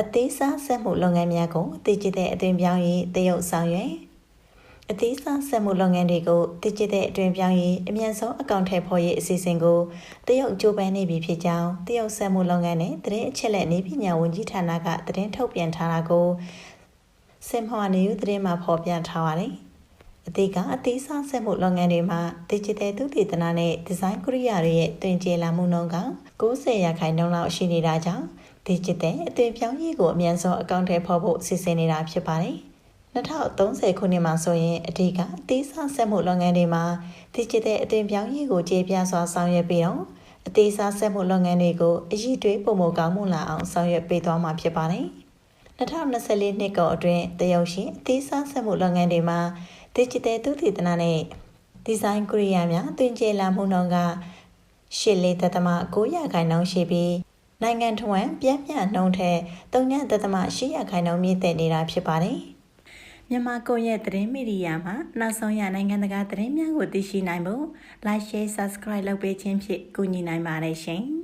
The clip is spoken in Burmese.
အသေးစားဆက်မှုလုပ်ငန်းများကိုတည်ကြည်တဲ့အသွင်ပြောင်းရေးတရုတ်ဆောင်ရွက်အသေးစားဆက်မှုလုပ်ငန်းတွေကိုတည်ကြည်တဲ့အသွင်ပြောင်းရေးအမြန်ဆုံးအကောင့်ထဲပေါ်ရေးအစီအစဉ်ကိုတရုတ်ကြိုးပမ်းနေပြီဖြစ်ကြောင်းတရုတ်ဆက်မှုလုပ်ငန်းနဲ့တရင်အချက်လက်နေပညာဝန်ကြီးဌာနကတရင်ထုတ်ပြန်ထားတာကိုစင်ဟွာနေယူတရင်မှာဖော်ပြထားပါတယ်။ အသေးကအသေးစားဆက်မှုလုပ်ငန်းတွေမှာ digital သုတေသနနဲ့ design ကိရိယာတွေရဲ့တွင်ကျေလာမှုနှုန်းက90ရာခိုင်နှုန်းလောက်ရှိနေတာကြောင့် digital အသွင်ပြောင်းရေးကိုအမြန်ဆုံးအကောင့်ထဲပေါ်ဖို့စီစဉ်နေတာဖြစ်ပါတယ်။2030ခုနှစ်မှာဆိုရင်အဓိကအသေးစားဆက်မှုလုပ်ငန်းတွေမှာ digital အသွင်ပြောင်းရေးကိုကြေပြစွာဆောင်ရွက်ပြီးတော့အသေးစားဆက်မှုလုပ်ငန်းတွေကိုအရည်တွေးပုံမကောင်းမှုလာအောင်ဆောင်ရွက်ပေးသွားမှာဖြစ်ပါတယ်။2024နှစ်ကုန်အတွင်းတရုတ်ရှိအသေးစားဆက်မှုလုပ်ငန်းတွေမှာ digital သုတေသနနဲ့ design ကိရိယာများတွင်ကျလာမှုနှုန်းကရှစ်လေးသက်သမ9ရာခိုင်နှုန်းရှိပြီးနိုင်ငံတော်ဝန်ပြင်းပြနှုန်းထက်3သက်သမ8ရာခိုင်နှုန်းမြင့်တက်နေတာဖြစ်ပါတယ်။မြန်မာကွန်ရက်သတင်းမီဒီယာမှာနောက်ဆုံးရနိုင်ငံတကာသတင်းများကိုသိရှိနိုင်ဖို့ like share subscribe လုပ်ပေးခြင်းဖြင့်ကူညီနိုင်ပါတယ်ရှင်။